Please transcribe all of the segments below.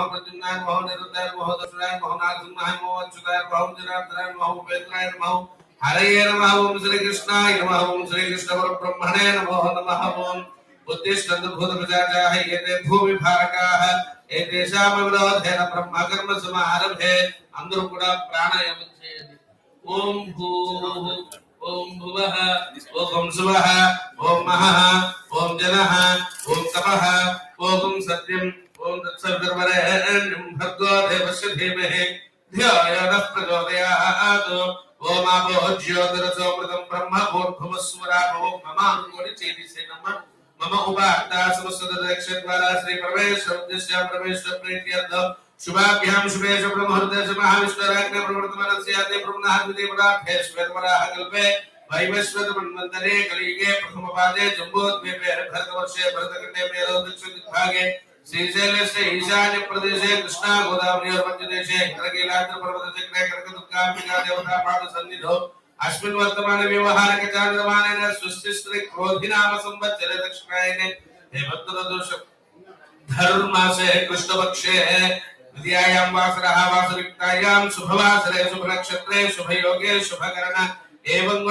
नमः प्रद्युम्नाय नमः निरुद्धाय नमः दशराय नमः नारसिंहाय नमः अच्युताय नमः जनार्दनाय नमः उपेन्द्राय नमः हरये नमः ओम श्री कृष्णाय नमः ओम श्री कृष्ण परब्रह्मणे नमो नमः ओम उद्दिष्टन्त भूत प्रजाताः एते भूमि भारकाः एतेषां विरोधेन ब्रह्म कर्म समारभे అందరూ కూడా ప్రాణాయామం చేయండి ఓం భూః ఓం భువః ఓం శువః ఓం మహః ఓం జనః ఓం తపః ఓం సత్యం ओम तत्सवितुर्वरेण्यं भर्गो देवस्य धीमहि धियायानः प्रचोदयात् ओम आपो ज्योतिरसोऽमृतं ब्रह्म भूर्भुवस्वराभवो ममाङ्गोनि चेदिसे नमः। मम उपाहता समस्तदक्षद्वारा श्रीपरमेश्वरस्य परमेश्वरप्रीत्यर्थ शुभाभ्यां शुभेश ब्रह्महृदय शुभहाविष्णराज्ञ प्रवर्तमानस्य ते ब्रह्मणाद्वितीय पदार्थे श्वेतपराः कल्पे वैवस्वत मन्वन्तरे कलियुगे प्रथमपादे जम्बोद्वीपे भरतवर्षे भरतखण्डे मेरोदक्षदिग्भागे दक्षिणदिग्भागे श्रीशैलस्य ईशान्य प्रदेशे कृष्णा गोदावरीयोर्मध्यदेशे करकीलाद्र पर्वतचक्रे कनकदुर्गाम्बिका देवता पादसन्निधौ अस्मिन् वर्तमाने व्यवहारिक चान्द्रमानेन स्वस्ति श्री क्रोधिनाम संवत्सरे दक्षिणायने हेमन्तरदोष धनुर्मासे कृष्णपक्षे द्वितीयायां वासरः वासरिक्तायां शुभवासरे शुभनक्षत्रे शुभयोगे शुभकरण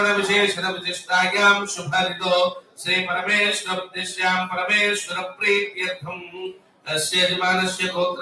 గుణ విశేషణ విశిష్టాయాం శుభరితో శ్రీ పరమేశ్వర దిశ్యాం పరమేశ్వర ప్రీత్యర్థం తస్య గోత్ర